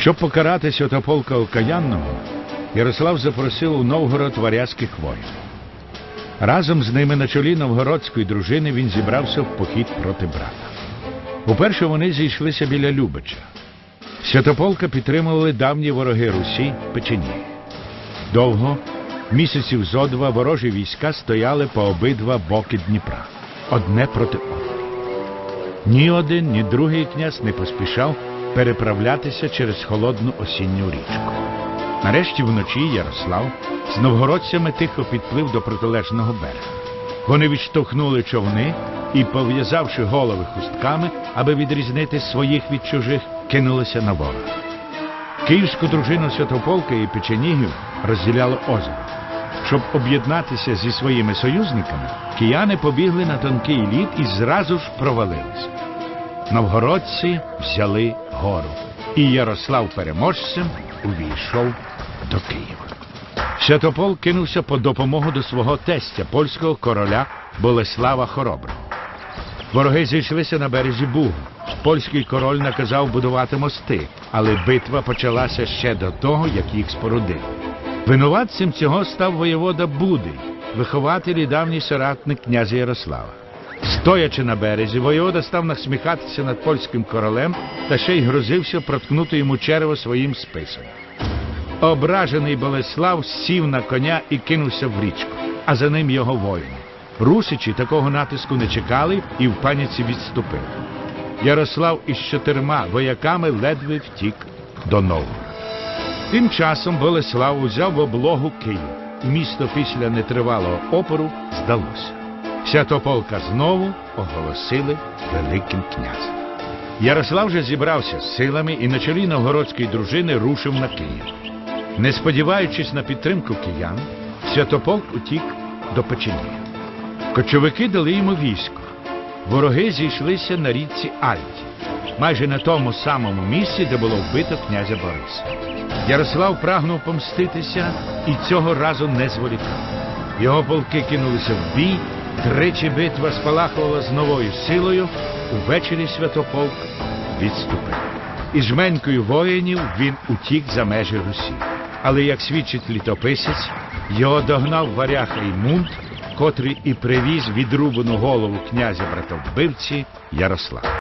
Щоб покарати Святополка Окаянного, Ярослав запросив у Новгород варязьких воїн. Разом з ними на чолі новгородської дружини він зібрався в похід проти брата. Уперше вони зійшлися біля Любича. Святополка підтримували давні вороги Русі Печені. Довго, місяців зо два, ворожі війська стояли по обидва боки Дніпра, одне проти одного. Ні один, ні другий князь не поспішав переправлятися через холодну осінню річку. Нарешті вночі Ярослав з новгородцями тихо підплив до протилежного берега. Вони відштовхнули човни і, пов'язавши голови хустками, аби відрізнити своїх від чужих, кинулися на ворога. Київську дружину Святополка і печенігів розділяло озеро. Щоб об'єднатися зі своїми союзниками, кияни побігли на тонкий лід і зразу ж провалилися. Новгородці взяли гору, і Ярослав переможцем увійшов до Києва. Святопол кинувся по допомогу до свого тестя, польського короля Болеслава Хороброго. Вороги зійшлися на березі Бугу. Польський король наказав будувати мости, але битва почалася ще до того, як їх спорудили. Винуватцем цього став воєвода Будий, вихователь і давній соратник князя Ярослава. Стоячи на березі, воєвода став насміхатися над польським королем та ще й грозився проткнути йому черево своїм списом. Ображений Болеслав сів на коня і кинувся в річку, а за ним його воїни. Русичі такого натиску не чекали і в паніці відступили. Ярослав із чотирма вояками ледве втік до Новгорода. Тим часом Болеслав узяв в облогу Київ. Місто після нетривалого опору здалося. Святополка знову оголосили Великим князем. Ярослав же зібрався з силами і на чолі новгородської дружини рушив на Київ. Не сподіваючись на підтримку киян, Святополк утік до Печені. Кочовики дали йому військо. Вороги зійшлися на річці Альті, майже на тому самому місці, де було вбито князя Бориса. Ярослав прагнув помститися і цього разу не зволікав. Його полки кинулися в бій, тричі битва спалахувала з новою силою, увечері Святополк відступив. Із жменькою воїнів він утік за межі Русі. Але, як свідчить літописець, його догнав варяг Еймунд, котрий і привіз відрубану голову князя братовбивці Ярослава.